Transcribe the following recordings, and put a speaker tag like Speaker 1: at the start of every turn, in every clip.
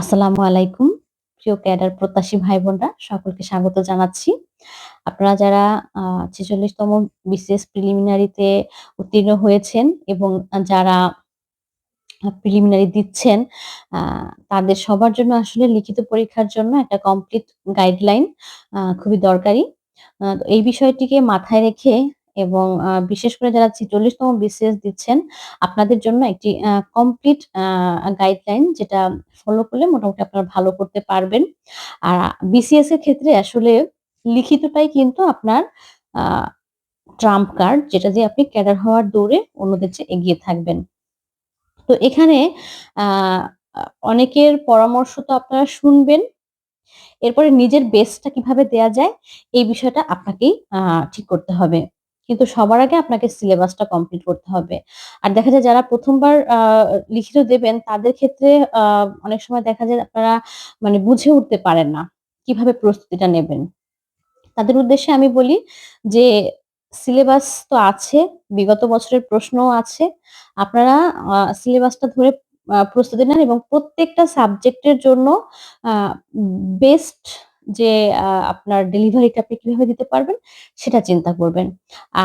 Speaker 1: আসসালামু আলাইকুম, প্রিয় ক্যাডার প্রত্যাশী ভাই বোনরা সকলকে স্বাগত জানাচ্ছি। আপনারা যারা ছেচল্লিশতম বিসিএস প্রিলিমিনারিতে উত্তীর্ণ হয়েছেন এবং যারা প্রিলিমিনারি দিচ্ছেন তাদের সবার জন্য আসলে লিখিত পরীক্ষার জন্য একটা কমপ্লিট গাইডলাইন খুবই দরকারি। এই বিষয়টিকে মাথায় রেখে এবং বিশেষ করে যারা ছেচল্লিশতম বিসিএস দিচ্ছেন, আপনাদের জন্য একটি কমপ্লিট গাইডলাইন যেটা ফলো করলে মোটামুটি আপনারা ভালো করতে পারবেন। আর বিসিএস এর ক্ষেত্রে আসলে লিখিতটাই কিন্তু আপনার ট্রাম্প কার্ড যেটা দিয়ে আপনি ক্যাডার হওয়ার দৌড়ে অন্যদের চেয়ে এগিয়ে থাকবেন। তো এখানে অনেকের পরামর্শ তো আপনারা শুনবেন। এরপরে নিজের বেসটা কীভাবে দেয়া যায়, এই বিষয়টা আপনাকেই ঠিক করতে হবে। কিন্তু সবার আগে আপনাকে সিলেবাসটা কমপ্লিট করতে হবে। আর দেখা যায় যারা প্রথমবার লিখিত দেবেন, তাদের ক্ষেত্রে অনেক সময় দেখা যায় আপনারা মানে বুঝে উঠতে পারেন না কীভাবে প্রস্তুতিটা নেবেন। তাদের উদ্দেশ্যে আমি বলি যে সিলেবাস তো আছে, বিগত বছরের প্রশ্নও আছে। আপনারা সিলেবাসটা ধরে প্রস্তুতি নেন এবং প্রত্যেকটা সাবজেক্টের জন্য বেস্ট যে আপনার ডেলিভারিটা আপনি কীভাবে দিতে পারবেন সেটা চিন্তা করবেন।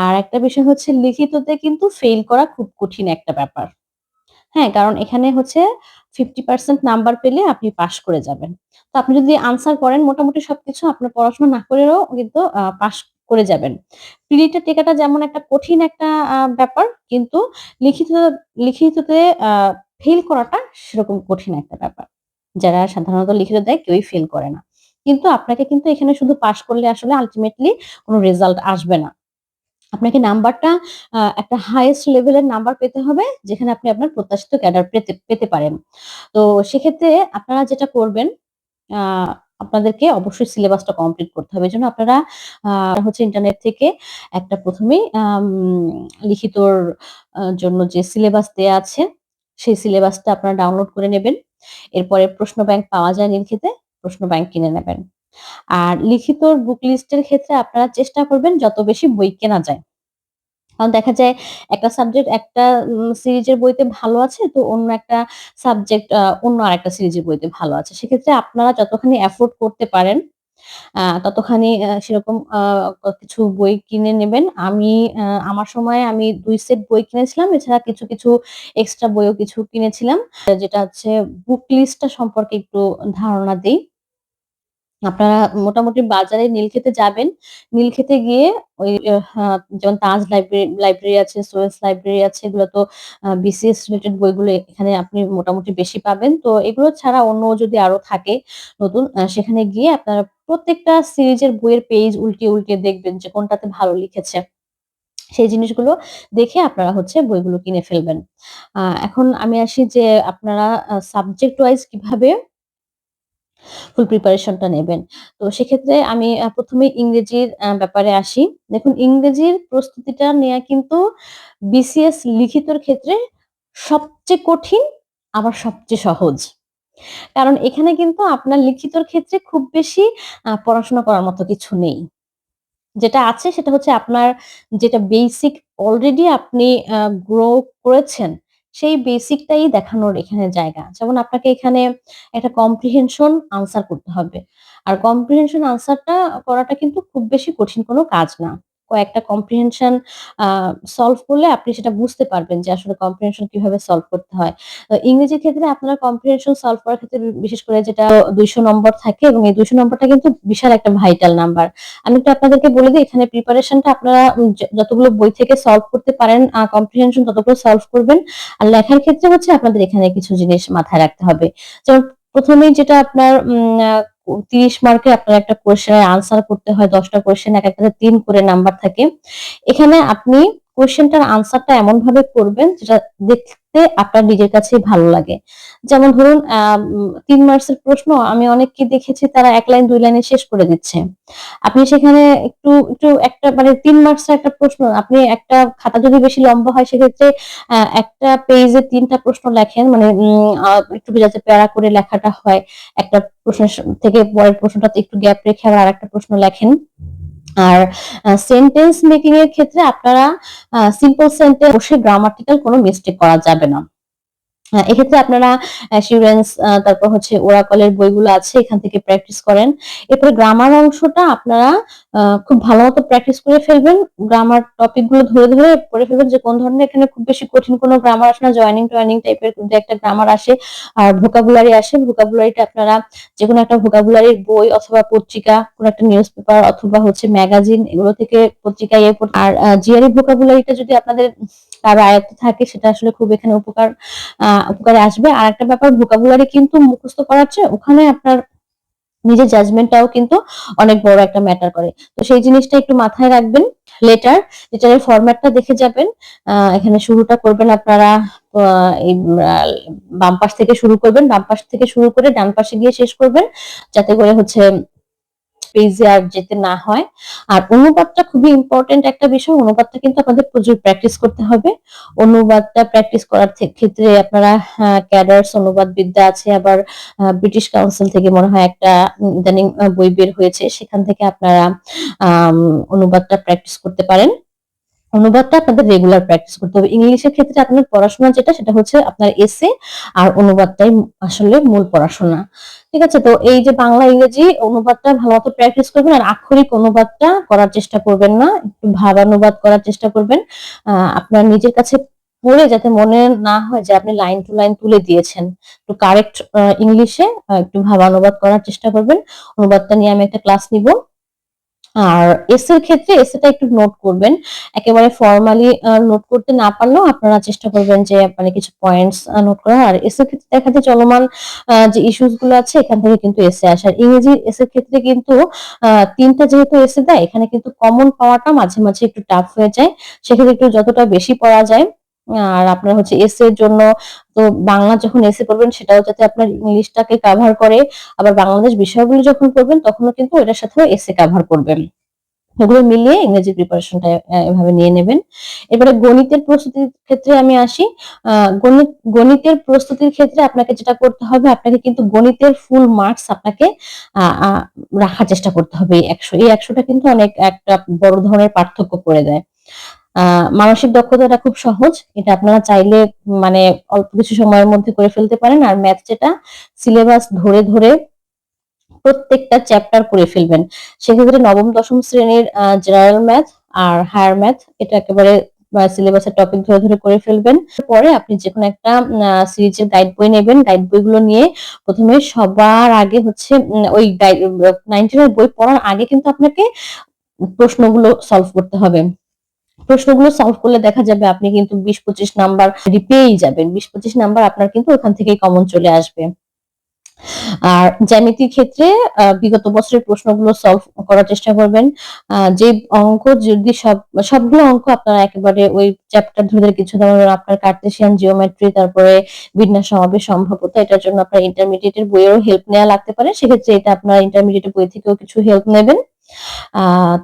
Speaker 1: আর একটা বিষয় হচ্ছে লিখিততে কিন্তু ফেল করা খুব কঠিন একটা ব্যাপার। হ্যাঁ? কারণ এখানে হচ্ছে 50% নাম্বার পেলে আপনি পাশ করে যাবেন। তো আপনি যদি আনসার করেন, মোটামুটি সবকিছু আপনার পড়াশোনা না করেও কিন্তু পাশ করে যাবেন। প্রিলিটা টেকাটা যেমন একটা কঠিন একটা ব্যাপার, কিন্তু লিখিত, লিখিততে ফেল করাটা সেরকম কঠিন একটা ব্যাপার। যারা সাধারণত লিখিত দেয়, কেউই ফেল করে না। কিন্তু আপনাকে কিন্তু এখানে শুধু পাস করলে আসলে আলটিমেটলি কোনো রেজাল্ট আসবে না। আপনাকে নাম্বারটা একটা হাইয়েস্ট লেভেলের নাম্বার পেতে হবে, যেখানে আপনি আপনার প্রত্যাশিত ক্যাডার পেতে পেতে পারেন। তো সেক্ষেত্রে আপনারা যেটা করবেন আপনাদেরকে অবশ্যই সিলেবাসটা কমপ্লিট করতে হবে। এজন্য আপনারা হচ্ছে ইন্টারনেট থেকে একটা প্রথমেই লিখিতর জন্য যে সিলেবাস দেয়া আছে, সেই সিলেবাসটা আপনারা ডাউনলোড করে নেবেন। এরপরে প্রশ্ন ব্যাংক পাওয়া যায় নির্ঘেতে প্রশ্ন ব্যাংক কিনে নেবেন। আর লিখিত বুক লিস্টের ক্ষেত্রে আপনারা চেষ্টা করবেন যত বেশি বই কেনা যায়। কারণ দেখা যায় একটা সাবজেক্ট একটা সিরিজের বইতে ভালো আছে তো অন্য একটা সাবজেক্ট অন্য আরেকটা সিরিজের বইতে ভালো আছে। সেক্ষেত্রে আপনারা যতখানি এফোর্ড করতে পারেন ততখানি সেরকম কিছু বই কিনে নেবেন। আমি আমার সময়ে আমি দুই সেট বই কিনেছিলাম। এছাড়া কিছু, কিছু এক্সট্রা বইও কিছু কিনেছিলাম। যেটা হচ্ছে বুক লিস্টটা সম্পর্কে একটু ধারণা দেই। আপনারা মোটামুটি বাজারে নীলক্ষেতে যাবেন। নীলক্ষেতে গিয়ে ওই যেমন তাজ লাইব্রেরি লাইব্রেরি আছে, সোয়েস লাইব্রেরি আছে এগুলো তো বিসিএস রিলেটেড বইগুলো এখানে আপনি মোটামুটি বেশি পাবেন। তো এগুলো ছাড়া অন্য যদি আরও থাকে নতুন সেখানে গিয়ে আপনারা প্রত্যেকটা সিরিজের বইয়ের পেজ উল্টিয়ে, উল্টিয়ে দেখবেন যে কোনটাতে ভালো লিখেছে। সেই জিনিসগুলো দেখে আপনারা হচ্ছে বইগুলো কিনে ফেলবেন। এখন আমি আসি যে আপনারা সাবজেক্ট ওয়াইজ কীভাবে ফুল প্রিপারেশনটা নেবেন। তো সেক্ষেত্রে আমি প্রথমে ইংরেজির ব্যাপারে আসি। দেখুন, ইংরেজির প্রস্তুতিটা নেয়া কিন্তু বিসিএস লিখিতর ক্ষেত্রে সবচেয়ে কঠিন, আবার সবচেয়ে সহজ। কারণ এখানে কিন্তু আপনার লিখিতর ক্ষেত্রে খুব বেশি পড়াশোনা করার মতো কিছু নেই। যেটা আছে সেটা হচ্ছে আপনার যেটা বেসিক অলরেডি আপনি গ্রো করেছেন সেই বেসিকটাই দেখানোর এখানে জায়গা। যেমন আপনাকে এখানে একটা কম্প্রিহেনশন আনসার করতে হবে। আর কম্প্রিহেনশন আনসারটা করাটা কিন্তু খুব বেশি কঠিন কোনো কাজ না। কয়েকটা কম্প্রিহেনশন সলভ করলে আপনি সেটা বুঝতে পারবেন যে আসলে কম্প্রিহেনশন কীভাবে সলভ করতে হয়। ইংরেজির ক্ষেত্রে আপনারা কম্প্রিহেনশন সলভ করার ক্ষেত্রে বিশেষ করে যেটা ২০০ নম্বর থাকে এবং এই ২০০ নম্বরটা কিন্তু বিশাল একটা ভাইটাল নাম্বার। আমি একটু আপনাদেরকে বলে দিই, এখানে প্রিপারেশনটা আপনারা যতগুলো বই থেকে সলভ করতে পারেন কম্প্রিহেনশন ততগুলো সলভ করবেন। আর লেখার ক্ষেত্রে হচ্ছে আপনাদের এখানে কিছু জিনিস মাথায় রাখতে হবে। যেমন প্রথমেই যেটা আপনার তিরিশ মার্কে আপনার একটা কোয়েশ্চেনের আনসার করতে হয়, দশটা কোয়েশ্চেন এক একটা তিন করে নাম্বার থাকে। এখানে আপনি কোয়েশ্চেনটার আনসারটা এমন ভাবে করবেন যেটা দেখতে আপনার নিজের কাছে ভালো লাগে। যেমন ধরুন তিন মার্কসের প্রশ্ন আমি অনেককে দেখেছি তারা এক লাইন, দুই লাইনে শেষ করে দিচ্ছে। আপনি সেখানে একটু একটু একটা মানে তিন মার্কসের একটা প্রশ্ন, আপনি একটা খাতা যদি বেশি লম্বা হয়, সেক্ষেত্রে একটা পেজে তিনটা প্রশ্ন লেখেন মানে একটু যাতে প্যারা করে লেখাটা হয়। একটা প্রশ্ন থেকে পরের প্রশ্নটাতে একটু গ্যাপ রেখে আবার আরেকটা প্রশ্ন লেখেন। আর সেন্টেন্স মেকিং এর ক্ষেত্রে আপনারা সিম্পল সেন্টেন্স বসে গ্রামাটিক্যাল কোনো মিস্টেক করা যাবে না। এক্ষেত্রে আপনারা অ্যাসিউরেন্স তারপর হচ্ছে ওরাকলের বইগুলো আছে, এখান থেকে প্র্যাকটিস করেন। এরপরে গ্রামার অংশটা আপনারা খুব ভালো মতো প্র্যাকটিস করে ফেলবেন। গ্রামার টপিকগুলো ধরে ধরে পড়ে ফেলবেন যে কোন ধরনের এখানে খুব বেশি কঠিন কোনো গ্রামার আসে না জয়নিং টয়নিং টাইপের দু একটা গ্রামার আসে। আর ভোকাবুলারি আসে ভোকাবুলারিটা আপনারা যে কোনো একটা ভোকাবুলারির বই অথবা পত্রিকা, কোনো একটা নিউজ পেপার অথবা হচ্ছে ম্যাগাজিন এগুলো থেকে পত্রিকা ইয়ে আর জিআরই ভোকাবুলারিটা যদি আপনাদের তার আয়ত্ত থাকে, সেটা আসলে খুব এখানে উপকার উপকারে আসবে। আর একটা ব্যাপার ভোকাবুলারি কিন্তু মুখস্থ করার চেয়ে ওখানে আপনার নিজের জাজমেন্টটাও কিন্তু অনেক বড় একটা ম্যাটার করে। তো সেই জিনিসটা একটু মাথায় রাখবেন লেটার লেটারের ফরম্যাটটা দেখে যাবেন। এখানে শুরুটা করবেন আপনারা এই বাম পাশ থেকে শুরু করবেন, বাম পাশ থেকে শুরু করে ডান পাশে গিয়ে শেষ করবেন। যাতে করে হচ্ছে পেজে আর যেতে না হয়। আর অনুবাদটা খুবই ইম্পর্টেন্ট একটা বিষয় অনুবাদটা কিন্তু আপনাদের প্রচুর প্র্যাকটিস করতে হবে। অনুবাদটা প্র্যাকটিস করার ক্ষেত্রে আপনারা ক্যাডার্স অনুবাদ বিদ্যা আছে, আবার ব্রিটিশ কাউন্সিল থেকে মনে হয় একটা ইদানিং বই বের হয়েছে। সেখান থেকে আপনারা অনুবাদটা প্র্যাকটিস করতে পারেন। অনুবাদটা আপনাদের রেগুলার প্র্যাকটিস করতে হবে। ইংলিশের ক্ষেত্রে আপনার পড়াশোনা যেটা, সেটা হচ্ছে আপনার এসে আর অনুবাদটাই আসলে মূল পড়াশোনা। ঠিক আছে? তো এই যে বাংলা, ইংরেজি অনুবাদটা ভালো মতো প্র্যাকটিস করবেন আর আক্ষরিক অনুবাদটা করার চেষ্টা করবেন না। একটু ভাব অনুবাদ করার চেষ্টা করবেন। আপনার নিজের কাছে পড়ে যাতে মনে না হয় যে আপনি লাইন টু লাইন তুলে দিয়েছেন। একটু কারেক্ট ইংলিশে একটু ভাবানুবাদ করার চেষ্টা করবেন। অনুবাদটা নিয়ে আমি একটা ক্লাস নিব। আর এস এর ক্ষেত্রে এসেটা একটু নোট করবেন। একেবারে ফর্মালি নোট করতে না পারলেও আপনারা চেষ্টা করবেন যে মানে কিছু পয়েন্টস নোট করা আর এস এর ক্ষেত্রে দেখা চলমান যে ইস্যুসগুলো আছে, এখান থেকে কিন্তু এসে আসে আর ইংরেজি এস এর ক্ষেত্রে কিন্তু তিনটা যেহেতু এসে দেয়, এখানে কিন্তু কমন পাওয়াটা মাঝে মাঝে একটু টাফ হয়ে যায়। সেক্ষেত্রে একটু যতটা বেশি পড়া যায় আর আপনার হচ্ছে এস এর জন্য, তো বাংলা যখন এসে পড়বেন, সেটাও যাতে আপনার ইংলিশটাকে কাভার করে। আবার বাংলাদেশ বিষয়গুলো যখন পড়বেন, তখনও কিন্তু এটার সাথেও এসে কাভার করবেন। ওগুলো মিলিয়ে ইংরেজি প্রিপারেশনটা এভাবে নিয়ে নেবেন। এবারে গণিতের প্রস্তুতির ক্ষেত্রে আমি আসি। গণিত, গণিতের প্রস্তুতির ক্ষেত্রে আপনাকে যেটা করতে হবে, আপনাকে কিন্তু গণিতের ফুল মার্কস আপনাকে রাখার চেষ্টা করতে হবে। এই একশো, এই একশোটা কিন্তু অনেক একটা বড় ধরনের পার্থক্য করে দেয়। মানসিক দক্ষতাটা খুব সহজ। এটা আপনারা চাইলে মানে অল্প কিছু সময়ের মধ্যে করে ফেলতে পারেন। আর ম্যাথ যেটা সিলেবাস ধরে ধরে প্রত্যেকটা চ্যাপ্টার করে ফেলবেন। সেক্ষেত্রে নবম, দশম শ্রেণির জেনারেল ম্যাথ আর হায়ার ম্যাথ এটা একেবারে সিলেবাসের টপিক ধরে ধরে করে ফেলবেন। পরে আপনি যে কোনো একটা সিরিজের গাইড বই নেবেন। গাইড বইগুলো নিয়ে প্রথমে সবার আগে হচ্ছে ওই গাইড নাইনটিনের বই পড়ার আগে কিন্তু আপনাকে প্রশ্নগুলো সলভ করতে হবে। প্রশ্নগুলো সলভ করলে দেখা যাবে আপনি কিন্তু বিশ পঁচিশ নাম্বার পেয়েই যাবেন, বিশ পঁচিশ নাম্বার আপনার কিন্তু ওখান থেকেই কমন চলে আসবে। আর জ্যামিতির ক্ষেত্রে বিগত বছরের প্রশ্নগুলো সলভ করার চেষ্টা করবেন। যে অঙ্ক, যদি সব, সবগুলো অঙ্ক আপনারা একেবারে ওই চ্যাপ্টার ধরে কিছু ধরনের আপনার কার্টেশিয়ান জিওমেট্রি তারপরে বিন্যাস সমাবেশ সম্ভাব্যতা এটার জন্য আপনার ইন্টারমিডিয়েটের বইয়েরও হেল্প নেওয়া লাগতে পারে। সেক্ষেত্রে এটা আপনার ইন্টারমিডিয়েটের বই থেকেও কিছু হেল্প নেবেন।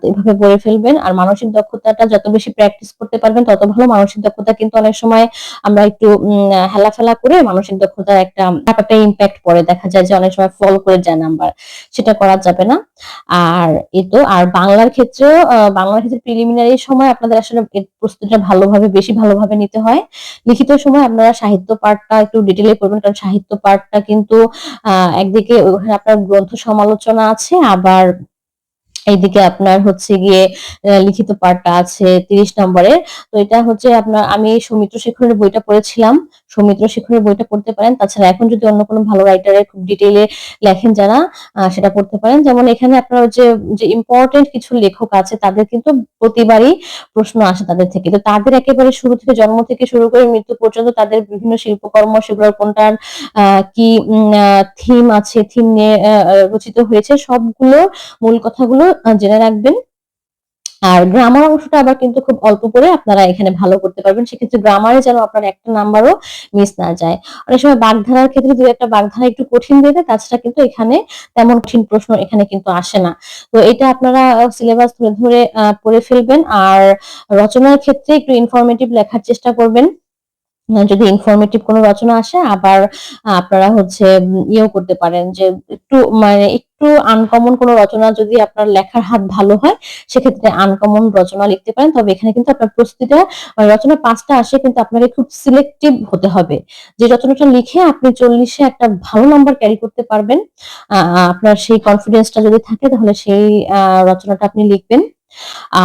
Speaker 1: এভাবে পড়ে ফেলবেন। আর মানসিক দক্ষতাটা যত বেশি প্র্যাকটিস করতে পারবেন তত ভালো মানসিক দক্ষতা কিন্তু অনেক সময় আমরা একটু হেলাফেলা করে মানসিক দক্ষতার একটা ব্যাপারটা ইম্প্যাক্ট পড়ে। দেখা যায় যে অনেক সময় ফল করে যায় নাম্বার সেটা করা যাবে না। আর এই তো আর বাংলার ক্ষেত্রেও আহ, বাংলার ক্ষেত্রে প্রিলিমিনারি সময় আপনাদের আসলে প্রস্তুতিটা ভালোভাবে বেশি ভালোভাবে নিতে হয়। লিখিত সময় আপনারা সাহিত্য পাঠটা একটু ডিটেলে করবেন কারণ সাহিত্য পাঠটা কিন্তু একদিকে ওখানে আপনার গ্রন্থ সমালোচনা আছে আবার এইদিকে আপনার হচ্ছে গিয়ে লিখিত পাঠটা আছে তিরিশ নম্বরের। তো এটা হচ্ছে আপনার, আমি সৌমিত্র শেখরের বইটা পড়েছিলাম। সৌমিত্র শেখরের বইটা পড়তে পারেন। তাছাড়া এখন যদি অন্য কোনো ভালো রাইটারের খুব ডিটেইলে লেখেন যারা সেটা পড়তে পারেন। যেমন এখানে আপনার যে যে ইম্পর্টেন্ট কিছু লেখক আছে, তাদের কিন্তু প্রতিবারই প্রশ্ন আসে তাদের থেকে। তো তাদের একেবারে শুরু থেকে জন্ম থেকে শুরু করে মৃত্যু পর্যন্ত তাদের বিভিন্ন শিল্পকর্ম, সেগুলোর কোনটার কি থিম আছে থিম নিয়ে রচিত হয়েছে, সবগুলো মূল কথাগুলো জেনে রাখবেন। আর গ্রামার অংশটা আবার কিন্তু খুব অল্প করে আপনারা এখানে ভালো করতে পারবেন। সেক্ষেত্রে গ্রামারে যেন আপনার একটা নাম্বারও মিস না যায়। অনেক সময় বাগধারার ক্ষেত্রে যদি একটা বাগধারা একটু কঠিন দিয়ে দেয়, তাছাড়া কিন্তু এখানে তেমন কঠিন প্রশ্ন এখানে কিন্তু আসে না। তো এটা আপনারা সিলেবাস ধরে ধরে পড়ে ফেলবেন। আর রচনার ক্ষেত্রে একটু ইনফরমেটিভ লেখার চেষ্টা করবেন। যদি ইনফরমেটিভ কোনো রচনা আসে, আবার আপনারা হচ্ছে ইয়েও করতে পারেন যে, একটু মানে একটু আনকমন কোনো রচনা যদি আপনার লেখার হাত ভালো হয়, সেক্ষেত্রে আনকমন রচনা লিখতে পারেন। তবে এখানে কিন্তু আপনার প্রস্তুতিটা মানে রচনা পাঁচটা আসে, কিন্তু আপনাকে খুব সিলেক্টিভ হতে হবে। যে রচনাটা লিখে আপনি চল্লিশে একটা ভালো নাম্বার ক্যারি করতে পারবেন আপনার সেই কনফিডেন্সটা যদি থাকে, তাহলে সেই রচনাটা আপনি লিখবেন।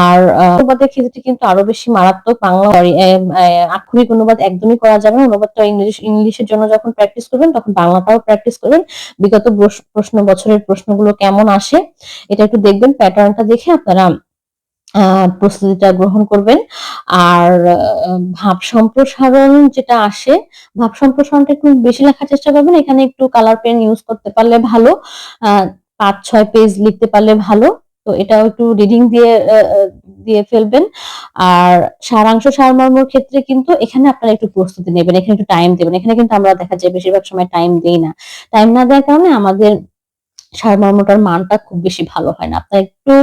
Speaker 1: আর অনুবাদের ক্ষেত্রে কিন্তু আরও বেশি মারাত্মক বাংলা আক্ষরিক অনুবাদ একদমই করা যাবে না। অনুবাদটা ইংলিশ, ইংলিশের জন্য যখন প্র্যাকটিস করবেন, তখন বাংলাটাও প্র্যাকটিস করবেন। বিগত প্রশ্ন, বছরের প্রশ্নগুলো কেমন আসে, এটা একটু দেখবেন প্যাটার্নটা দেখে আপনারা প্রস্তুতিটা গ্রহণ করবেন। আর ভাব সম্প্রসারণ যেটা আসে, ভাব সম্প্রসারণটা একটু বেশি লেখার চেষ্টা করবেন। এখানে একটু কালার পেন ইউজ করতে পারলে ভালো। পাঁচ, ছয় পেজ লিখতে পারলে ভালো। তো এটাও একটু রিডিং দিয়ে দিয়ে ফেলবেন। আর সারাংশ সারমর্মর ক্ষেত্রে কিন্তু এখানে আপনারা একটু প্রস্তুতি নেবেন, এখানে একটু টাইম দেবেন। এখানে কিন্তু আমরা দেখা যায় বেশিরভাগ সময় টাইম দেই না। টাইম না দেওয়ার কারণে আমাদের সারমর্মটার মানটা খুব বেশি ভালো হয় না। আপনারা একটু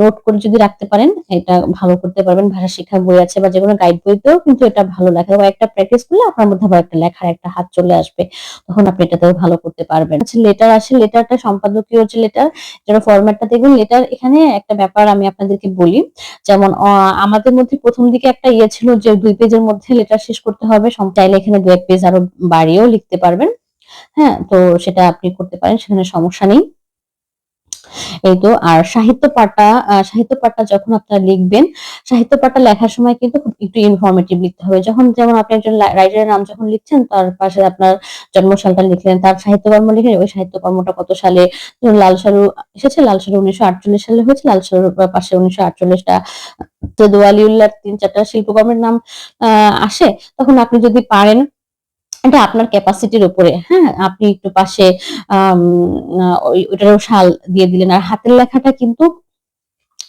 Speaker 1: নোট করে যদি রাখতে পারেন, এটা ভালো করতে পারবেন। ভাষা, শিক্ষার বই আছে বা যে কোনো গাইড বইতেও কিন্তু এটা ভালো লেখা বা একটা প্র্যাকটিস করলে আপনার মধ্যে আবার একটা লেখার একটা হাত চলে আসবে। তখন আপনি এটাতেও ভালো করতে পারবেন। লেটার আসে লেটারটা সম্পাদকীয় যে লেটার যেটা ফরম্যাটটা দেখবেন লেটার এখানে একটা ব্যাপার আমি আপনাদেরকে বলি। যেমন আমাদের মধ্যে প্রথম দিকে একটা ইয়ে ছিল যে দুই পেজের মধ্যে লেটার শেষ করতে হবে। চাইলে এখানে দু এক পেজ আরও বাড়িয়েও লিখতে পারবেন। হ্যাঁ তো সেটা আপনি করতে পারেন, সেখানে সমস্যা নেই। এই তো, আর সাহিত্য পাঠটা সাহিত্য পাঠটা যখন আপনারা লিখবেন, সাহিত্য পাঠটা লেখার সময় কিন্তু একটু ইনফরমেটিভ লিখতে হবে। যখন, যেমন আপনি একজন রাইটারের নাম যখন লিখছেন, তার পাশে আপনার জন্মসালটা লিখলেন, তার সাহিত্যকর্ম লিখলেন, ওই সাহিত্যকর্মটা কত সালে? লাল সারু এসেছে লাল সারু উনিশশো আটচল্লিশ সালে হয়েছে, লাল সারুর পাশে উনিশশো আটচল্লিশটা তো আলিউল্লাহর তিন চারটা শিল্পকর্মের নাম আসে। তখন আপনি যদি পারেন এটা আপনার ক্যাপাসিটির উপরে হ্যাঁ? আপনি একটু পাশে ওটারও শাল দিয়ে দিলেন। আর হাতের লেখাটা কিন্তু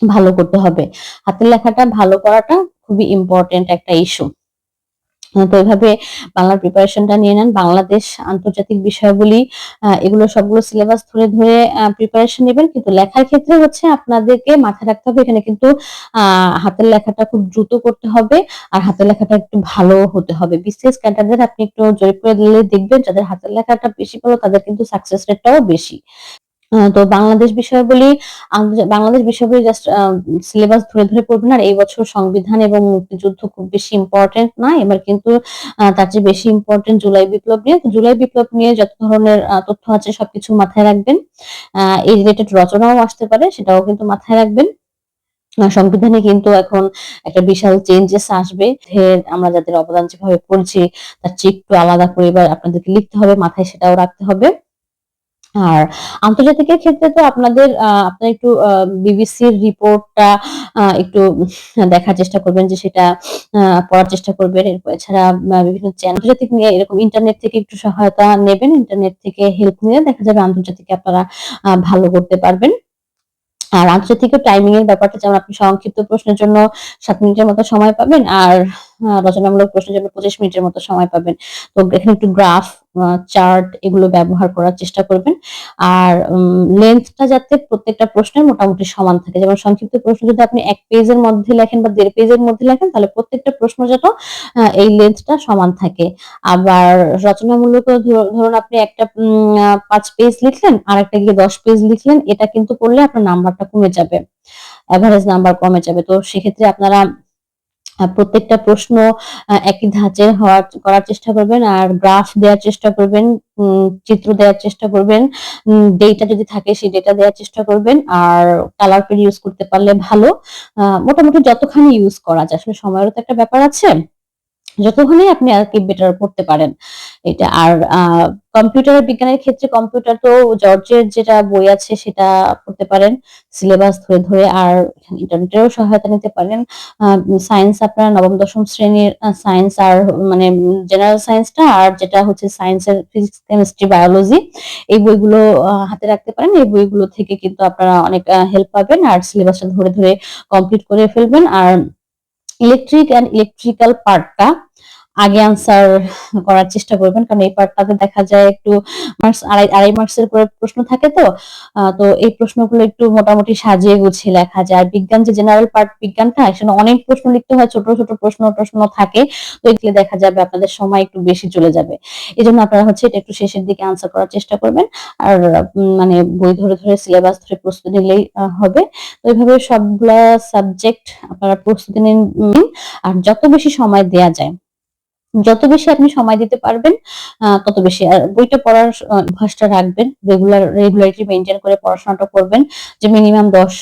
Speaker 1: ভালো করতে হবে। হাতের লেখাটা ভালো করাটা খুবই ইম্পর্টেন্ট একটা ইস্যু তো এইভাবে বাংলার প্রিপারেশনটা নিয়ে নেন। বাংলাদেশ আন্তর্জাতিক বিষয়গুলি আহ, এগুলো সবগুলো সিলেবাস ধরে ধরে প্রিপারেশন নেবেন। কিন্তু লেখার ক্ষেত্রে হচ্ছে আপনাদেরকে মাথায় রাখতে হবে এখানে কিন্তু হাতের লেখাটা খুব দ্রুত করতে হবে আর হাতের লেখাটা একটু ভালো হতে হবে। বিসিএস ক্যাডারদের আপনি একটু জরিপ করে দিলে দেখবেন যাদের হাতের লেখাটা বেশি ভালো তাদের কিন্তু সাকসেস রেটটাও বেশি। তো বাংলাদেশ বিষয়গুলি বাংলাদেশ বিষয়গুলি জাস্ট সিলেবাস ধরে ধরে পড়বেন। আর এই বছর সংবিধান এবং মুক্তিযুদ্ধ খুব বেশি ইম্পর্টেন্ট না। এবার কিন্তু তার চেয়ে বেশি ইম্পর্টেন্ট জুলাই বিপ্লব নিয়ে। জুলাই বিপ্লব নিয়ে যত ধরনের তথ্য আছে সবকিছু মাথায় রাখবেন। এই রিলেটেড রচনাও আসতে পারে, সেটাও কিন্তু মাথায় রাখবেন। সংবিধানে কিন্তু এখন একটা বিশাল চেঞ্জেস আসবে। আমরা যাদের অবদান যেভাবে পড়ছি, তার চেয়ে একটু আলাদা করে এবার আপনাদেরকে লিখতে হবে, মাথায় সেটাও রাখতে হবে। আর আন্তর্জাতিকের ক্ষেত্রে তো আপনাদের আপনারা একটু বিবিসির রিপোর্টটা একটু দেখার চেষ্টা করবেন যে সেটা পড়ার চেষ্টা করবেন। এছাড়া বিভিন্ন আন্তর্জাতিক নিয়ে এরকম ইন্টারনেট থেকে একটু সহায়তা নেবেন ইন্টারনেট থেকে হেল্প নিয়ে দেখা যাবে আন্তর্জাতিকে আপনারা ভালো করতে পারবেন। আর আন্তর্জাতিক টাইমিং এর ব্যাপারটা যেমন আপনি সংক্ষিপ্ত প্রশ্নের জন্য সাত মিনিটের মতো সময় পাবেন, আর রচনামূলক প্রশ্নের জন্য পঁচিশ মিনিটের মতো সময় পাবেন। তো এখানে একটু গ্রাফ চার্ট এগুলো ব্যবহার করার চেষ্টা করবেন। আর লেন্থটা যাতে প্রত্যেকটা প্রশ্নের মোটামুটি সমান থাকে। যেমন সংক্ষিপ্ত প্রশ্ন যদি আপনি এক পেজের মধ্যে লেখেন বা দেড় পেজের মধ্যে লেখেন, তাহলে প্রত্যেকটা প্রশ্ন যেন এই লেন্থটা সমান থাকে। আবার রচনামূলক ধর- ধরুন আপনি একটা পাঁচ পেজ লিখলেন আর একটা গিয়ে দশ পেজ লিখলেন, এটা কিন্তু করলে আপনার নাম্বারটা কমে যাবে। অ্যাভারেজ নাম্বার কমে যাবে। তো সেক্ষেত্রে আপনারা প্রত্যেকটা প্রশ্ন একই ধাঁচের হওয়ার, করার চেষ্টা করবেন আর গ্রাফ দেওয়ার চেষ্টা করবেন চিত্র দেওয়ার চেষ্টা করবেন ডেটা যদি থাকে সেই ডেটা দেওয়ার চেষ্টা করবেন আর কালার পেন ইউজ করতে পারলে ভালো। মোটামুটি যতখানি ইউজ করা যায়, আসলে সময়েরও তো একটা ব্যাপার আছে। যতখানি আপনি আর কি বেটার করতে পারেন। এটা আর কম্পিউটার বিজ্ঞানের ক্ষেত্রে কম্পিউটার তো জর্জের যেটা বই আছে সেটা পড়তে পারেন। সিলেবাস ধরে ধরে আর ইন্টারনেটেরও সহায়তা নিতে পারেন। সায়েন্স আপনার নবম, দশম শ্রেণির সায়েন্স আর মানে জেনারেল সায়েন্সটা আর যেটা হচ্ছে সায়েন্সের ফিজিক্স কেমিস্ট্রি বায়োলজি এই বইগুলো হাতে রাখতে পারেন। এই বইগুলো থেকে কিন্তু আপনারা অনেক হেল্প পাবেন। আর সিলেবাসটা ধরে ধরে কমপ্লিট করে ফেলবেন। আর ইলেকট্রিক অ্যান্ড ইলেকট্রিক্যাল পার্টটা আগে আনসার করার চেষ্টা করবেন। কারণ এই পার্টটাতে দেখা যায় একটু মার্কস আড়াই আড়াই মার্কসের করে প্রশ্ন থাকে তো। তো এই প্রশ্নগুলো একটু মোটামুটি সাজিয়ে গুছিয়ে লেখা যায়। আর বিজ্ঞান যে জেনারেল পার্ট বিজ্ঞানটা সেখানে অনেক প্রশ্ন লিখতে হয়, ছোট ছোট প্রশ্ন প্রশ্ন থাকে। তো এগুলো দেখা যাবে, আপনাদের সময় একটু বেশি চলে যাবে। এই জন্য আপনারা হচ্ছে এটা একটু শেষের দিকে আনসার করার চেষ্টা করবেন। আর মানে বই ধরে ধরে সিলেবাস ধরে প্রস্তুতি নিলেই হবে। তো এইভাবে সবগুলা সাবজেক্ট আপনারা প্রস্তুতি নিন। আর যত বেশি সময় দেয়া যায় যত বেশি আপনি সময় দিতে পারবেন তত বেশি আর বইটা পড়ার অভ্যাসটা রাখবেন রেগুলার রেগুলারিটি মেনটেন করে পড়াশোনাটা করবেন যে মিনিমাম দশ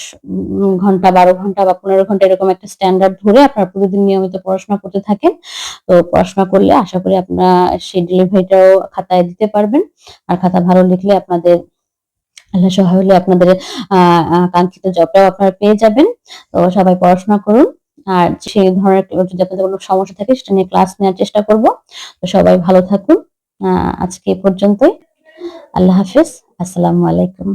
Speaker 1: ঘণ্টা বারো ঘণ্টা বা পনেরো ঘণ্টা এরকম একটা স্ট্যান্ডার্ড ধরে আপনারা প্রতিদিন নিয়মিত পড়াশোনা করতে থাকেন। তো পড়াশোনা করলে আশা করি আপনারা সেই ডেলিভারিটাও খাতায় দিতে পারবেন। আর খাতা ভালো লিখলে আপনাদের আল্লাহ সহায় হলে আপনাদের আহ, কাঙ্ক্ষিত জবটাও আপনারা পেয়ে যাবেন। তো সবাই পড়াশোনা করুন। আর সেই ধরনের আপনাদের কোনো সমস্যা থাকে, সেটা নিয়ে ক্লাস নেওয়ার চেষ্টা করব। তো সবাই ভালো থাকুন। আজকে এ পর্যন্তই। আল্লাহ হাফিজ। আসসালামু আলাইকুম।